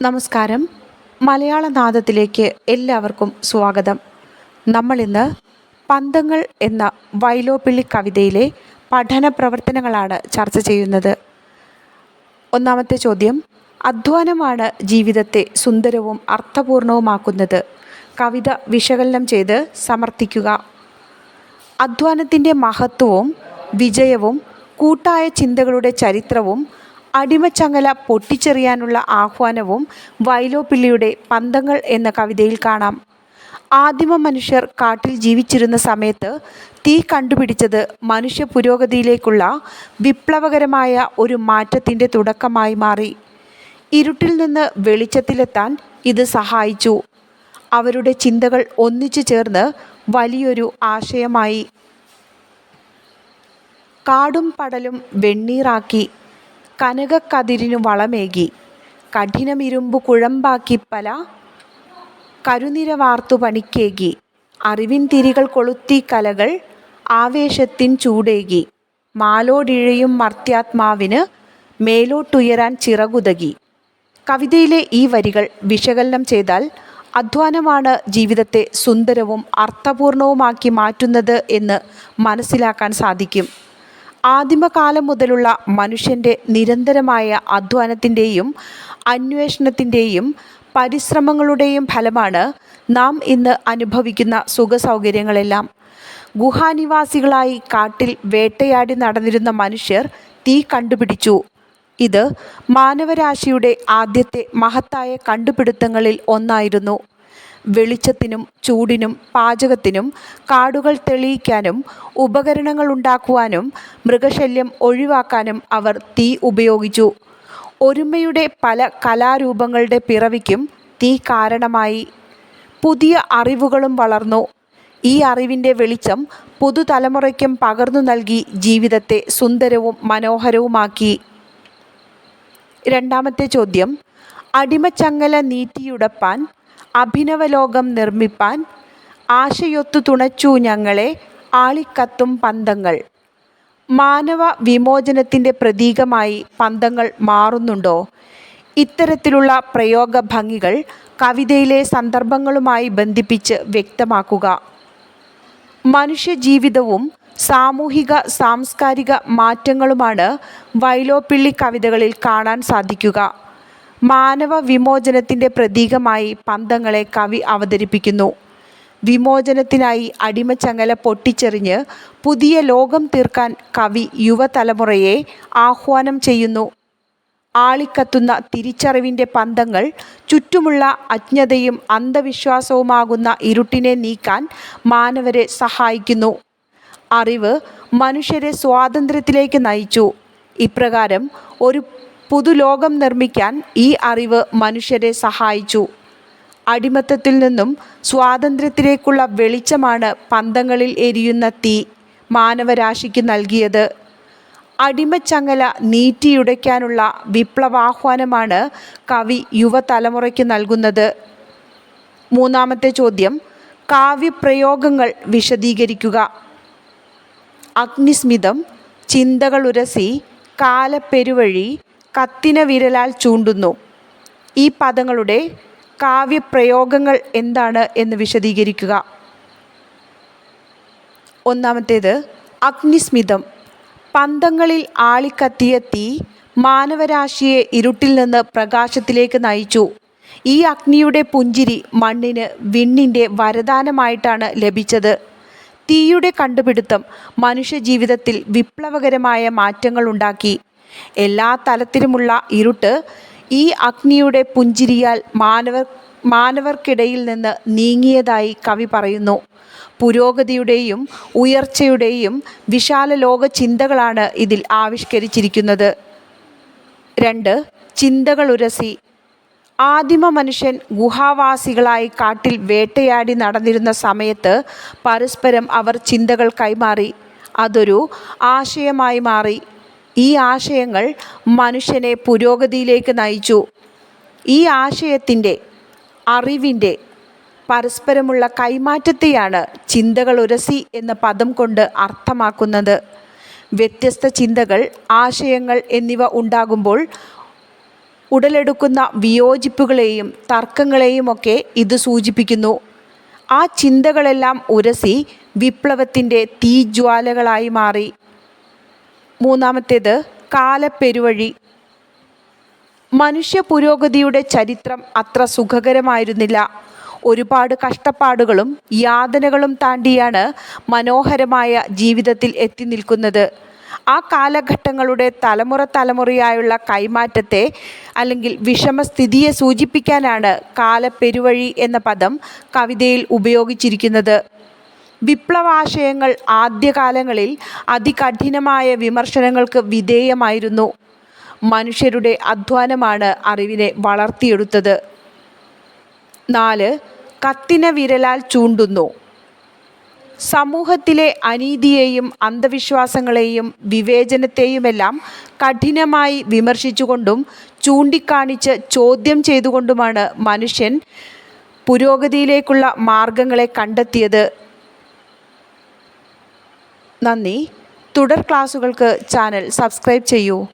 നമസ്കാരം. മലയാള നാദത്തിലേക്ക് എല്ലാവർക്കും സ്വാഗതം. നമ്മളിന്ന് പന്തങ്ങൾ എന്ന വൈലോപ്പിള്ളി കവിതയിലെ പഠന പ്രവർത്തനങ്ങളാണ് ചർച്ച ചെയ്യുന്നത്. ഒന്നാമത്തെ ചോദ്യം അധ്വാനമാണ് ജീവിതത്തെ സുന്ദരവും അർത്ഥപൂർണവുമാക്കുന്നത്. കവിത വിശകലനം ചെയ്ത് സമർത്ഥിക്കുക. അധ്വാനത്തിന്റെ മഹത്വവും വിജയവും കൂട്ടായ ചിന്തകളുടെ ചരിത്രവും അടിമച്ചങ്ങല പൊട്ടിച്ചെറിയാനുള്ള ആഹ്വാനവും വൈലോപ്പിള്ളിയുടെ പന്തങ്ങൾ എന്ന കവിതയിൽ കാണാം. ആദിമ മനുഷ്യർ കാട്ടിൽ ജീവിച്ചിരുന്ന സമയത്ത് തീ കണ്ടുപിടിച്ചത് മനുഷ്യ പുരോഗതിയിലേക്കുള്ള വിപ്ലവകരമായ ഒരു മാറ്റത്തിന്റെ തുടക്കമായി മാറി. ഇരുട്ടിൽ നിന്ന് വെളിച്ചത്തിലെത്താൻ ഇത് സഹായിച്ചു. അവരുടെ ചിന്തകൾ ഒന്നിച്ചു ചേർന്ന് വലിയൊരു ആശയമായി. കാടും പടലും വെണ്ണീറാക്കി കനകക്കതിരിനു വളമേകി. കഠിനമിരുമ്പു കുഴമ്പാക്കി പല കരുനിര വാർത്തു പണിക്കേകി. അറിവിൻ തിരികൾ കൊളുത്തി കലകൾ ആവേശത്തിൻ ചൂടേകി. മാലോടിഴയും മർത്യാത്മാവിന് മേലോട്ടുയരാൻ ചിറകുതകി. കവിതയിലെ ഈ വരികൾ വിശകലനം ചെയ്താൽ അധ്വാനമാണ് ജീവിതത്തെ സുന്ദരവും അർത്ഥപൂർണവുമാക്കി മാറ്റുന്നത് എന്ന് മനസ്സിലാക്കാൻ സാധിക്കും. ആദിമകാലം മുതലുള്ള മനുഷ്യന്റെ നിരന്തരമായ അധ്വാനത്തിന്റെയും അന്വേഷണത്തിന്റെയും പരിശ്രമങ്ങളുടെയും ഫലമാണ് നാം ഇന്ന് അനുഭവിക്കുന്ന സുഖസൗകര്യങ്ങളെല്ലാം. ഗുഹാനിവാസികളായി കാട്ടിൽ വേട്ടയാടി നടന്നിരുന്ന മനുഷ്യർ തീ കണ്ടുപിടിച്ചു. ഇത് മാനവരാശിയുടെ ആദ്യത്തെ മഹത്തായ കണ്ടുപിടുത്തങ്ങളിൽ ഒന്നായിരുന്നു. വെളിച്ചത്തിനും ചൂടിനും പാചകത്തിനും കാടുകൾ തെളിയിക്കാനും ഉപകരണങ്ങൾ ഉണ്ടാക്കുവാനും മൃഗശല്യം ഒഴിവാക്കാനും അവർ തീ ഉപയോഗിച്ചു. ഒരുമയുടെ പല കലാരൂപങ്ങളുടെ പിറവിക്കും തീ കാരണമായി. പുതിയ അറിവുകളും വളർന്നു. ഈ അറിവിന്റെ വെളിച്ചം പുതുതലമുറയ്ക്കും പകർന്നു നൽകി ജീവിതത്തെ സുന്ദരവും മനോഹരവുമാക്കി. രണ്ടാമത്തെ ചോദ്യം അടിമച്ചങ്ങല നീറ്റിയുടപ്പാൻ അഭിനവലോകം നിർമ്മിപ്പാൻ ആശയൊത്തു തുണച്ചു ഞങ്ങളെ ആളിക്കത്തും പന്തങ്ങൾ. മാനവ വിമോചനത്തിന്റെ പ്രതീകമായി പന്തങ്ങൾ മാറുന്നുണ്ടോ? ഇത്തരത്തിലുള്ള പ്രയോഗ ഭംഗികൾ കവിതയിലെ സന്ദർഭങ്ങളുമായി ബന്ധിപ്പിച്ച് വ്യക്തമാക്കുക. മനുഷ്യജീവിതവും സാമൂഹിക സാംസ്കാരിക മാറ്റങ്ങളുമാണ് വൈലോപ്പിള്ളി കവിതകളിൽ കാണാൻ സാധിക്കുക. മാനവ വിമോചനത്തിന്റെ പ്രതീകമായി പന്തങ്ങളെ കവി അവതരിപ്പിക്കുന്നു. വിമോചനത്തിനായി അടിമച്ചങ്ങല പൊട്ടിച്ചെറിഞ്ഞ് പുതിയ ലോകം തീർക്കാൻ കവി യുവതലമുറയെ ആഹ്വാനം ചെയ്യുന്നു. ആളിക്കത്തുന്ന തിരിച്ചറിവിന്റെ പന്തങ്ങൾ ചുറ്റുമുള്ള അജ്ഞതയും അന്ധവിശ്വാസവുമാകുന്ന ഇരുട്ടിനെ നീക്കാൻ മാനവരെ സഹായിക്കുന്നു. അറിവ് മനുഷ്യരെ സ്വാതന്ത്ര്യത്തിലേക്ക് നയിച്ചു. ഇപ്രകാരം ഒരു പുതുലോകം നിർമ്മിക്കാൻ ഈ അറിവ് മനുഷ്യരെ സഹായിച്ചു. അടിമത്തത്തിൽ നിന്നും സ്വാതന്ത്ര്യത്തിലേക്കുള്ള വെളിച്ചമാണ് പന്തങ്ങളിൽ എരിയുന്ന തീ മാനവരാശിക്ക് നൽകിയത്. അടിമച്ചങ്ങല നീറ്റിയുടയ്ക്കാനുള്ള വിപ്ലവാഹ്വാനമാണ് കവി യുവതലമുറയ്ക്ക് നൽകുന്നത്. മൂന്നാമത്തെ ചോദ്യം കാവ്യപ്രയോഗങ്ങൾ വിശദീകരിക്കുക. അഗ്നിസ്മിതം ചിന്തകളുരസി കാലപ്പെരുവഴി കത്തിന വിരലാൽ ചൂണ്ടുന്നു. ഈ പദങ്ങളുടെ കാവ്യപ്രയോഗങ്ങൾ എന്താണ് എന്ന് വിശദീകരിക്കുക. ഒന്നാമത്തേത് അഗ്നിസ്മിതം. പന്തങ്ങളിൽ ആളിക്കത്തിയ തീ മാനവരാശിയെ ഇരുട്ടിൽ നിന്ന് പ്രകാശത്തിലേക്ക് നയിച്ചു. ഈ അഗ്നിയുടെ പുഞ്ചിരി മണ്ണിന് വിണ്ണിന്റെ വരദാനമായിട്ടാണ് ലഭിച്ചത്. തീയുടെ കണ്ടുപിടുത്തം മനുഷ്യജീവിതത്തിൽ വിപ്ലവകരമായ മാറ്റങ്ങൾ ഉണ്ടാക്കി. എല്ലാ തലത്തിലുമുള്ള ഇരുട്ട് ഈ അഗ്നിയുടെ പുഞ്ചിരിയാൽ മാനവർ മാനവർക്കിടയിൽ നിന്ന് നീങ്ങിയതായി കവി പറയുന്നു. പുരോഗതിയുടെയും ഉയർച്ചയുടെയും വിശാല ലോക ചിന്തകളാണ് ഇതിൽ ആവിഷ്കരിച്ചിരിക്കുന്നത്. രണ്ട് ചിന്തകളുരസി. ആദിമ മനുഷ്യൻ ഗുഹാവാസികളായി കാട്ടിൽ വേട്ടയാടി നടന്നിരുന്ന സമയത്ത് പരസ്പരം അവർ ചിന്തകൾ കൈമാറി. അതൊരു ആശയമായി മാറി. ഈ ആശയങ്ങൾ മനുഷ്യനെ പുരോഗതിയിലേക്ക് നയിച്ചു. ഈ ആശയത്തിന്റെ അറിവിന്റെ പരസ്പരമുള്ള കൈമാറ്റത്തെയാണ് ചിന്തകൾ ഉരസി എന്ന പദം കൊണ്ട് അർത്ഥമാക്കുന്നത്. വ്യത്യസ്ത ചിന്തകൾ ആശയങ്ങൾ എന്നിവ ഉണ്ടാകുമ്പോൾ ഉടലെടുക്കുന്ന വിയോജിപ്പുകളെയും തർക്കങ്ങളെയുമൊക്കെ ഇത് സൂചിപ്പിക്കുന്നു. ആ ചിന്തകളെല്ലാം ഉരസി വിപ്ലവത്തിന്റെ തീജ്വാലകളായി മാറി. മൂന്നാമത്തേത് കാലപ്പെരുവഴി. മനുഷ്യ പുരോഗതിയുടെ ചരിത്രം അത്ര സുഖകരമായിരുന്നില്ല. ഒരുപാട് കഷ്ടപ്പാടുകളും യാതനകളും താണ്ടിയാണ് മനോഹരമായ ജീവിതത്തിൽ എത്തി നിൽക്കുന്നത്. ആ കാലഘട്ടങ്ങളുടെ തലമുറ തലമുറയായുള്ള കൈമാറ്റത്തെ അല്ലെങ്കിൽ വിഷമസ്ഥിതിയെ സൂചിപ്പിക്കാനാണ് കാലപ്പെരുവഴി എന്ന പദം കവിതയിൽ ഉപയോഗിച്ചിരിക്കുന്നത്. വിപ്ലവാശയങ്ങൾ ആദ്യകാലങ്ങളിൽ അതികഠിനമായ വിമർശനങ്ങൾക്ക് വിധേയമായിരുന്നു. മനുഷ്യരുടെ അധ്വാനമാണ് അറിവിനെ വളർത്തിയെടുത്തത്. നാല് കത്തിന വിരലാൽ ചൂണ്ടുന്നു. സമൂഹത്തിലെ അനീതിയെയും അന്ധവിശ്വാസങ്ങളെയും വിവേചനത്തെയുമെല്ലാം കഠിനമായി വിമർശിച്ചുകൊണ്ടും ചൂണ്ടിക്കാണിച്ച് ചോദ്യം ചെയ്തുകൊണ്ടുമാണ് മനുഷ്യൻ പുരോഗതിയിലേക്കുള്ള മാർഗങ്ങളെ കണ്ടെത്തിയത്. നന്ദി. തുടർ ക്ലാസുകൾക്ക് ചാനൽ സബ്സ്ക്രൈബ് ചെയ്യൂ.